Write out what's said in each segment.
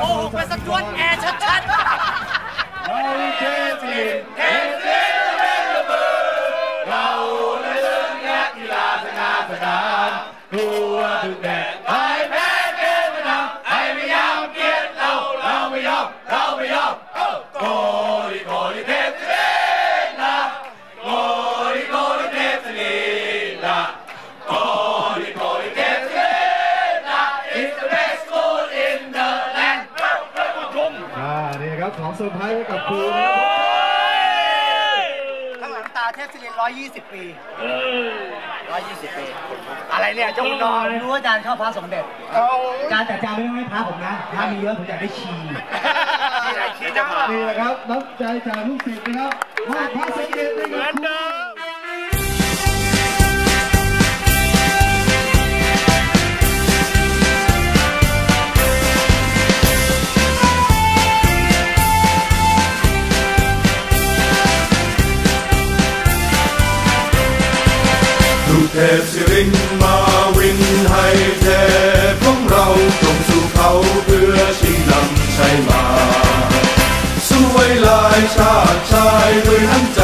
โอ้โหเป็นสจวตแอร์ชัดอ่า 120 ปีร้อยี่สิบปี อะไรเนี่ยจงนอนรู้ว่าอาจารย์ชอบพระสมเด็จอาจารย์แต่อาจารย์ไม่ต้องให้พระผมนะพระมีเยอะผมอยากได้ชีนี่แหละครับน้บใจจากลูกศิษย์นะครับพระสมเด็จเหมือนเดิม ทพสิรินมาวินให้เทพของเราจงสู่เขาเพื่อชิงนำชัยมาสู้ไว้ลายชาติชายด้วยน้ำใจ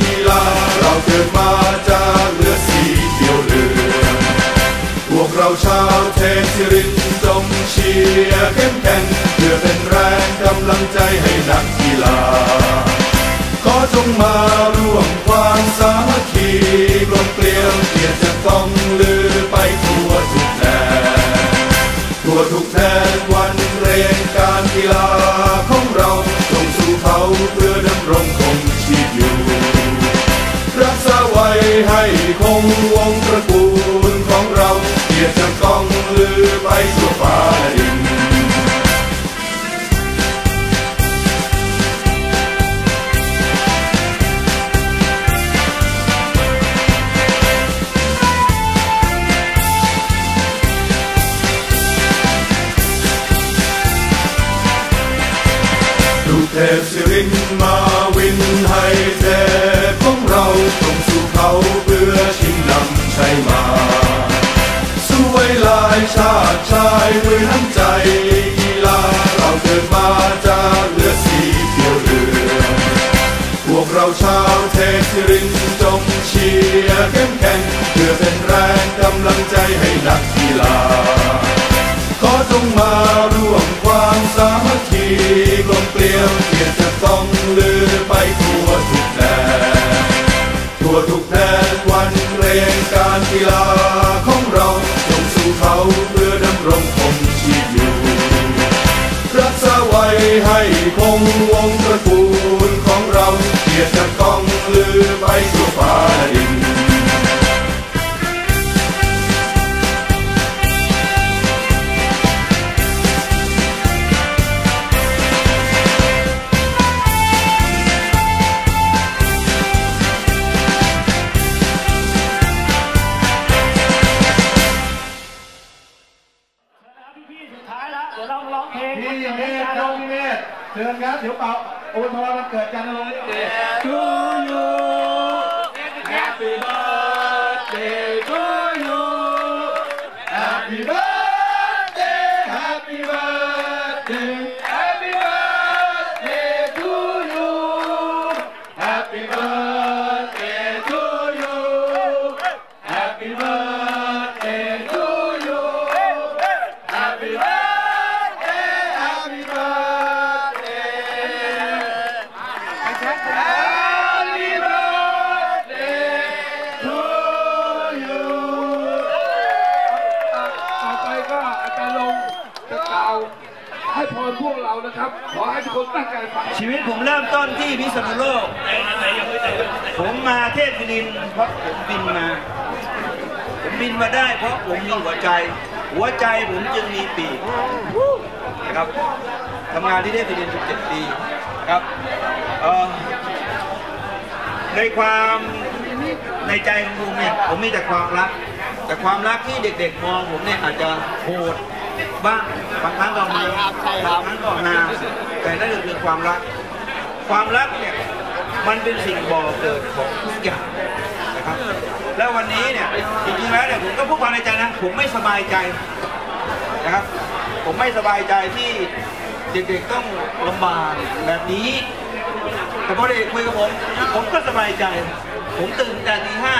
กีฬาเราเกิดมาจากเลือดสีเขียวเหลืองพวกเราชาวเทพสิรินจงเชียร์เข้มแข็งเพื่อเป็นแรงกำลังใจให้นักกีฬาขอจงมาร่วมความสามัคคี ต้องลือไปทั่วทุกแดนทั่วทุกแดนวันเรียนการกีฬาของเราจงสู่เขาเพื่อดำรงคงชีพอยู่ รักษาไว้ให้คงวงตระกูลของเราเกียรติจะต้องลือไปทั่วฟ้า เทพสิรินมาวินให้เทพของเราตรงสู่เขาเพื่อชิงนำชัยมาสวยลายชาติชายด้วยน้ำใจกีฬาเราเกิดมาจากเลือดสีเขียวเรืองพวกเราชาวเทพสิรินจงเชียร์เข้มแข็งเพื่อเป็นแรงกำลังใจให้นักกีฬาขอจงมาร่วมความสามัคคี กลมเกลียวเกียรติจะต้องลือไปทั่วทุกแดนทั่วทุกแดนวันเรียนการกีฬา เชิญครับเดี๋ยวเป่าโอนทรวันเกิดจันทร์ลงค์นี่เองทูยู Happy birthday ไปก็อาจารย์ลงจะกล่าวให้พรพวกเรานะครับ ขอให้ทุกคนตั้งใจฟังชีวิตผมเริ่มต้นที่พิษณุโลก ผมมาเทพศิรินเพราะผมบินมา ผมบินมาได้เพราะผมมีหัวใจ หัวใจผมจึงมีปีกนะครับทำงานที่เทพศิริน 17 ปีครับในความในใจของผมเนี่ยผมมีแต่ความรัก แต่ความรักที่เด็กๆมองผมเนี่ยอาจจะโหดบ้างบางครั้งก็มีบางครั้งก็นาแต่นั่นคือความรัก ความรักเนี่ยมันเป็นสิ่งบ่อเกิดของทุกอย่างนะครับ แล้ววันนี้เนี่ยจริงๆแล้วเนี่ยผมก็พูดความในใจนะผมไม่สบายใจนะครับ ผมไม่สบายใจที่เด็กๆต้องลำบากแบบนี้ แต่พอเด็กคุยกับผมผมก็สบายใจ ผมตื่นแต่ตีห้า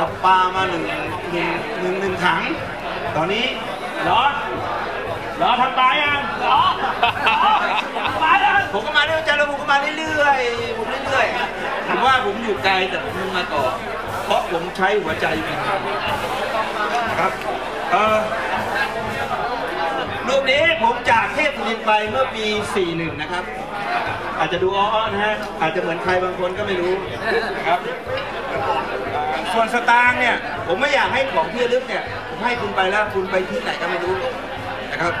จับปลามาหนึ่งหนึ่งหนึ่งหนึ่งถัง ตอนนี้เหรอเหรอทำปลายังเหรอทำปลายังผมก็มาเรื่อยๆแล้วผมก็มาเรื่อยๆผมเรื่อยๆผมว่าผมอยู่ไกลแต่ผมมาต่อ เพราะผมใช้หัวใจวิ่งนะครับเออรูปนี้ผมจากเทพนินไปเมื่อปี 41 นะครับ อาจจะดูอ้อๆนะฮะ อาจจะเหมือนใครบางคนก็ไม่รู้นะครับอ่า ส่วนสตางค์เนี่ย ผมไม่อยากให้ของที่ระลึกเนี่ยผมให้คุณไปแล้วคุณไปที่ไหนก็ไม่รู้นะครับ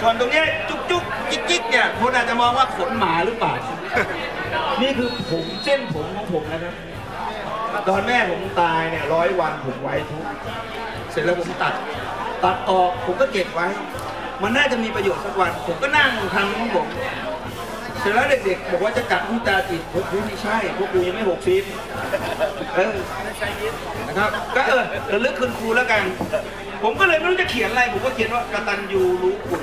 ส่วนตรงเนี้ยจุกจุกจิกจิกเนี่ยคนอาจจะมองว่าขนหมาหรือเปล่า นี่คือผมเส้นผมของผมนะครับ ตอนแม่ผมตายเนี่ยร้อยวันผมไว้ทุกเสร็จแล้วผมตัด ตัดออกผมก็เก็บไว้ มันน่าจะมีประโยชน์สักวัน ผมก็นั่งทำของผม เสร็จแล้วเด็กๆบอกว่าจะกัดหูตาติดพวกคุณไม่ใช่ พวกกูยังไม่หกสิบเออนะครับก็เออระลึกคุณครูแล้วกัน ผมก็เลยไม่รู้จะเขียนอะไร ผมก็เขียนว่ากตัญญูรู้คุณ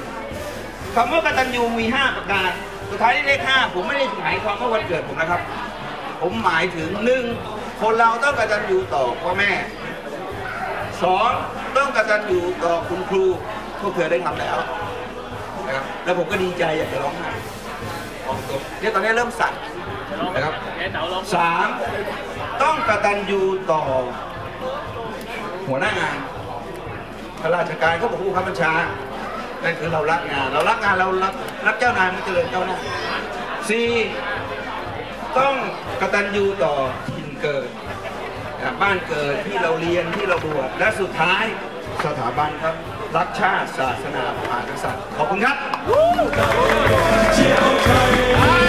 คำว่ากตัญญูมีห้าประการ สุดท้ายที่เลขห้าผมไม่ได้หมายความว่าวันเกิดผมนะครับ ผมหมายถึงหนึ่งคนเราต้องกตัญญูต่อพ่อแม่สองต้องกตัญญูต่อคุณครูพวกเธอได้ทำแล้วนะครับแล้วผมก็ดีใจอยากจะร้องไห้ เนี่ยตอนนี้เริ่มสั่นนะครับสามต้องกตัญญูต่อ หัวหน้างานข้าราชการเขาบอกผู้ข้าบัญชา นั่นคือเรารักงาน เรารักงานเรารักรักเจ้านายมันเจริญก้าวหน้าสี่ต้องกตัญญูต่อถิ่นเกิด บ้านเกิดที่เราเรียนที่เราบวชและสุดท้ายสถาบันครับ รักชาติศาสนาพระมหากษัตริย์ขอบคุณครับ